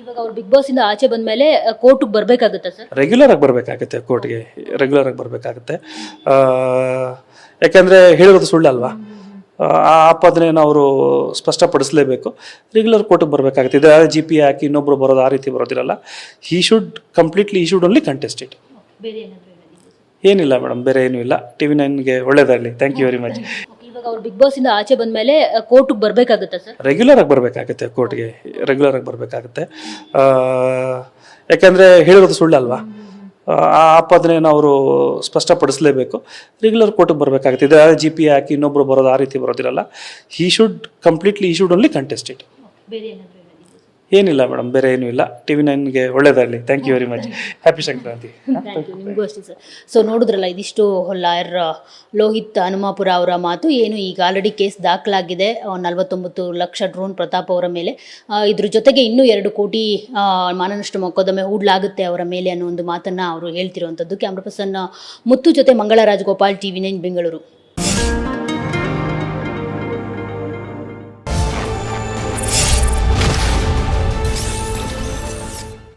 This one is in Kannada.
ಇವಾಗ ಅವ್ರು ಬಿಗ್ ಬಾಸ್ ಇಂದ ಆಚೆ ಬಂದ್ಮೇಲೆ ಕೋರ್ಟ್ಗೆ ಬರ್ಬೇಕಾಗುತ್ತೆ ಸರ್ ರೆಗ್ಯುಲರ್ ಆಗಿ ಬರಬೇಕಾಗುತ್ತೆ ಕೋರ್ಟ್ಗೆ ರೆಗ್ಯುಲರ್ ಆಗಿ ಬರಬೇಕಾಗುತ್ತೆ. ಯಾಕೆಂದ್ರೆ ಹೇಳಿರೋದು ಸುಳ್ಳಲ್ವಾ? ಆ ಆ ಆಪಾದನೆಯನ್ನು ಅವರು ಸ್ಪಷ್ಟಪಡಿಸಲೇಬೇಕು. ರೆಗ್ಯುಲರ್ ಕೋರ್ಟಿಗೆ ಬರಬೇಕಾಗುತ್ತೆ. ಇದು ಜಿ ಪಿ ಹಾಕಿ ಇನ್ನೊಬ್ರು ಬರೋದು ಆ ರೀತಿ ಬರೋದಿರಲ್ಲ. ಹಿ ಶುಡ್ ಕಂಪ್ಲೀಟ್ಲಿ ಈ ಶುಡ್ ಓನ್ಲಿ ಕಂಟೆಸ್ಟ್ ಇಟ್ ಬೇರೆ ಏನಾದ್ರು ಏನಿಲ್ಲ ಮೇಡಮ್ ಬೇರೆ ಏನೂ ಇಲ್ಲ. ಟಿ ವಿ ನೈನ್ಗೆ ಒಳ್ಳೇದಾಗಲಿ. ಥ್ಯಾಂಕ್ ಯು ವೆರಿ ಮಚ್ ಇವಾಗ ಅವ್ರು ಬಿಗ್ ಬಾಸ್ ಇಂದ ಆಚೆ ಬಂದ್ಮೇಲೆ ಕೋರ್ಟ್ಗೆ ಬರ್ಬೇಕಾಗುತ್ತಾ ಸರ್? ರೆಗ್ಯುಲರ್ ಆಗಿ ಬರಬೇಕಾಗುತ್ತೆ ಕೋರ್ಟ್ಗೆ ರೆಗ್ಯುಲರ್ ಆಗಿ ಬರಬೇಕಾಗುತ್ತೆ. ಯಾಕೆಂದರೆ ಹೇಳಿರೋದು ಸುಳ್ಳಲ್ವಾ? ಆ ಆ ಆಪಾದನೆಯನ್ನು ಅವರು ಸ್ಪಷ್ಟಪಡಿಸಲೇಬೇಕು. ರೆಗ್ಯುಲರ್ ಕೋರ್ಟಿಗೆ ಬರಬೇಕಾಗುತ್ತೆ. ಇದು ಜಿ ಪಿ ಹಾಕಿ ಇನ್ನೊಬ್ರು ಬರೋದು ಆ ರೀತಿ ಬರೋದಿರಲ್ಲ. ಹಿ ಶುಡ್ ಕಂಪ್ಲೀಟ್ಲಿ ಈ ಶುಡ್ ಓನ್ಲಿ ಕಂಟೆಸ್ಟ್ ಇಟ್ ಬೇರೆ ಏನಾದ್ರು ಏನಿಲ್ಲ ಮೇಡಮ್ ಬೇರೆ ಏನೂ ಇಲ್ಲ. ಟಿ ವಿ ನೈನ್ಗೆ ಒಳ್ಳೇದಾಗಲಿ. Thank you very much happy Sankranti ನಿಮಗೂ ಅಷ್ಟೇ ಸರ್ ಸೊ ನೋಡಿದ್ರಲ್ಲ ಇದಿಷ್ಟು ಲಾಯರ್ ಲೋಹಿತ್ ಹನುಮಾಪುರ ಅವರ ಮಾತು. ಏನು ಈಗ ಆಲ್ರೆಡಿ ಕೇಸ್ ದಾಖಲಾಗಿದೆ. ನಲವತ್ತೊಂಬತ್ತು ಲಕ್ಷ ಡ್ರೋನ್ ಪ್ರತಾಪ್ ಅವರ ಮೇಲೆ. ಇದ್ರ ಜೊತೆಗೆ ಇನ್ನೂ ಎರಡು ಕೋಟಿ ಆ, ಮಾನನಷ್ಟ ಮೊಕದ್ದಮೆ ಹೂಡಲಾಗುತ್ತೆ ಅವರ ಮೇಲೆ ಅನ್ನೋ ಒಂದು ಮಾತನ್ನ ಅವರು ಹೇಳ್ತಿರುವಂಥದ್ದು. ಕ್ಯಾಮ್ರಾ ಪರ್ಸನ್ ಮುತ್ತು ಜೊತೆ ಮಂಗಳ ರಾಜಗೋಪಾಲ್ ಟಿವಿ ನೈನ್ ಬೆಂಗಳೂರು.